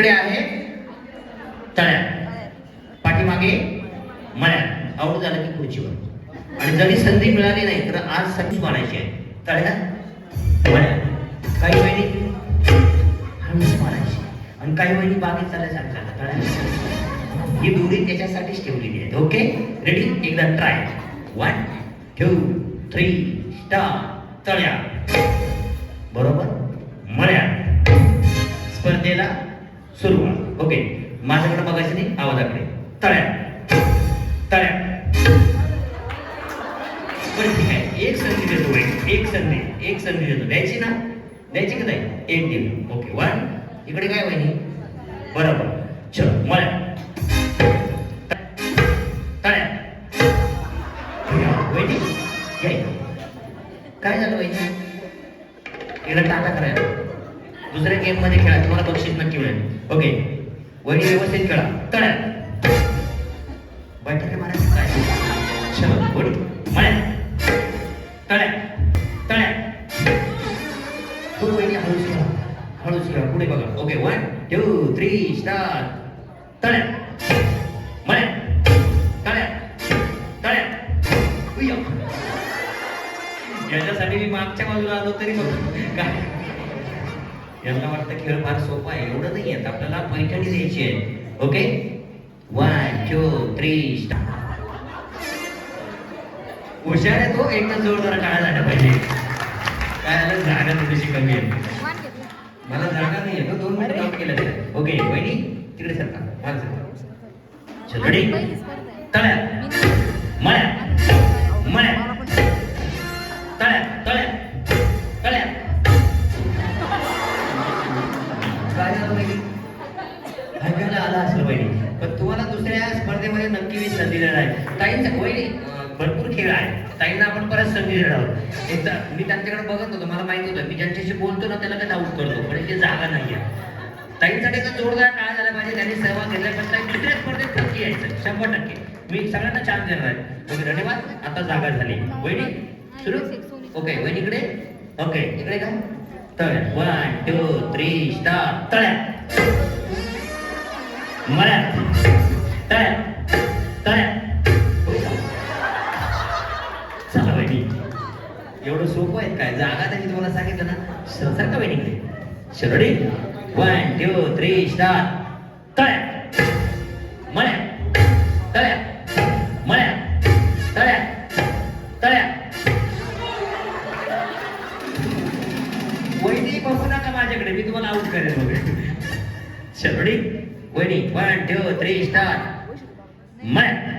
इकडे आहे. तळ्या पाठीमागे मळ्या आवड झालं की खुर्चीवर. आणि जरी संधी मिळाली नाही तर आज संधी मारायची आहे. तळ्या मळ्या काही महिने हळूच मारायची आणि काही महिने बागेत चालायला सांगतात तळ्या ही दोरी त्याच्यासाठीच ठेवलेली आहे. ओके? रेडी एकदा try one two three star तळ्या बरोबर? मळ्या स्पर्धेला सुरुवात ओके. माझ्याकडे बघायचं नाही आवाजाकडे. तळ्या. तळ्या. बरं ठीक आहे. एक संधी देतो एक एक संधी. एक संधी देतो. द्यायची ना? द्यायची का नाही? एक दिली ओके वन इकडे काय वहिनी बरोबर. चल मळ्या. तळ्या. वहिनी काय झालं वहिनी इकडे टाटा करायला. दुसऱ्या गेममध्ये खेळा. तुम्हाला बक्षीस नक्की मिळेल. ओके वहिनी व्यवस्थित खेळा. तळ्या बैठक मारायचं काय? चलो वडी मळ्या. तळ्या तळ्या पुढे वहिनी हळूच खेळा. हळूच खेळा. पुढे बघा. Okay one two three start तळ्या मळ्या. तळ्या तळ्या याच्यासाठी मी मागच्या बाजूला आलो तरी बघ. काय? यांना वाटतं खेळ फार सोपा आहे. एवढं नाही येत आपल्याला पैठणी द्यायची आहे. ओके वन टू थ्री हुशार आहे तो. एकदा जोर जरा टाळा झाला पाहिजे. काय झालं? जागा थोडीशी कमी आहे. मला जागा नाही आहे. दोन मिनिट काम केलं ओके वहिनी तिकडे सरका मला सरका चल. तळ्या मळ्या मळ्या तळ्या तळ्या तळ्या आला असेल बहिणी पण तुम्हाला दुसऱ्या स्पर्धेमध्ये नक्की मी संधी देणार आहे. ताईंचा बहिणी भरपूर खेळ आहे. ताईंना आपण परत संधी देणार आहोत. एकदा मी त्यांच्याकडे बघत होतो मला माहीत होतं. मी ज्यांच्याशी बोलतो ना त्याला काय आऊट करतो. पण इथे जागा नाही आहे ताईंसाठी तर जोरदार टाळा झाला पाहिजे त्यांनी सहभाग घेतला पण ताई दुसऱ्या स्पर्धेत नक्की यायचं शंभर टक्के. मी सगळ्यांना चान्स देणार आहे. ओके धन्यवाद. आता जागा झाली. वहिनी सुरू? ओके वहिनीकडे ओके इकडे का? तळ वन टू थ्री स्टार तळ्या. मळ्या तळ्या तळ्या चला बहिणी एवढं सोपं आहे काय जागा त्याची तुम्हाला सांगितलं ना सर बहिणी शरडी वन टू थ्री स्टार तळ्या मळ्या तळ्या मळ्या तळ्या तळ्या वैदिक बघू नका माझ्याकडे मी तुम्हाला आउट करेन बघ शरडी वहिनी वन टू थ्री स्टार मळ्या